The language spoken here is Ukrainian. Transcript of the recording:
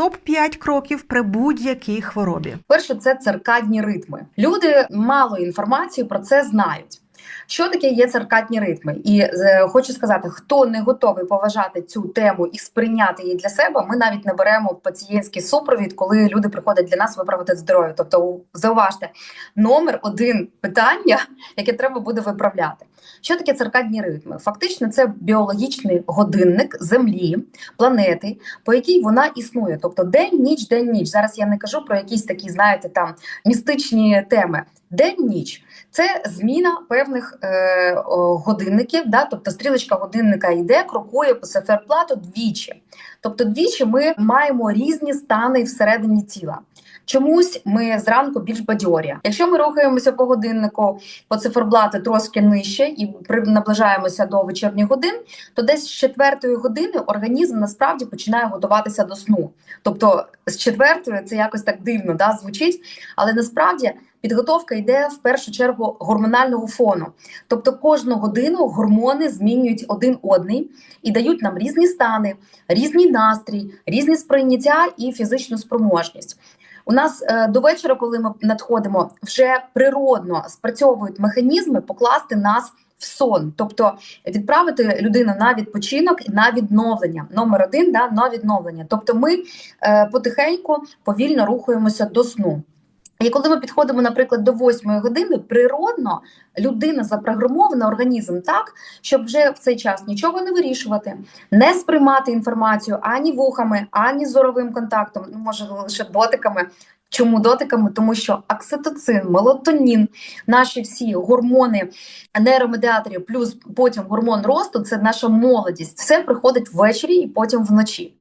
топ 5 кроків при будь-якій хворобі. Перше, це циркадні ритми. Люди мало інформації про це знають. Що таке є циркадні ритми? І е, хочу сказати, хто не готовий поважати цю тему і сприйняти її для себе, ми навіть не беремо пацієнтський супровід, коли люди приходять для нас виправити здоров'я. Тобто, зауважте, номер один питання, яке треба буде виправляти. Що таке циркадні ритми? Фактично, це біологічний годинник Землі, планети, по якій вона існує. Тобто день, ніч, день, ніч. Зараз я не кажу про якісь такі, знаєте, там містичні теми. День, ніч це зміна певних е, годинників. Да? Тобто стрілочка годинника йде, крокує по циферблату двічі. Тобто, двічі ми маємо різні стани всередині тіла. Чомусь ми зранку більш бадьорі. Якщо ми рухаємося по годиннику по циферблату трошки нижче і наближаємося до вечірніх годин, то десь з четвертої години організм насправді починає готуватися до сну. Тобто з четвертої це якось так дивно да, звучить, але насправді підготовка йде в першу чергу гормонального фону. Тобто кожну годину гормони змінюють один одний і дають нам різні стани, різний настрій, різні сприйняття і фізичну спроможність. У нас е, до вечора, коли ми надходимо, вже природно спрацьовують механізми покласти нас в сон, тобто відправити людину на відпочинок і на відновлення. Номер один да, на відновлення. Тобто, ми е, потихеньку повільно рухаємося до сну. І коли ми підходимо, наприклад, до восьмої години, природно людина запрограмована організм так, щоб вже в цей час нічого не вирішувати, не сприймати інформацію ані вухами, ані зоровим контактом, ну може лише дотиками. Чому дотиками? Тому що окситоцин, мелатонін, наші всі гормони нейромедіаторів, плюс потім гормон росту це наша молодість. Все приходить ввечері і потім вночі.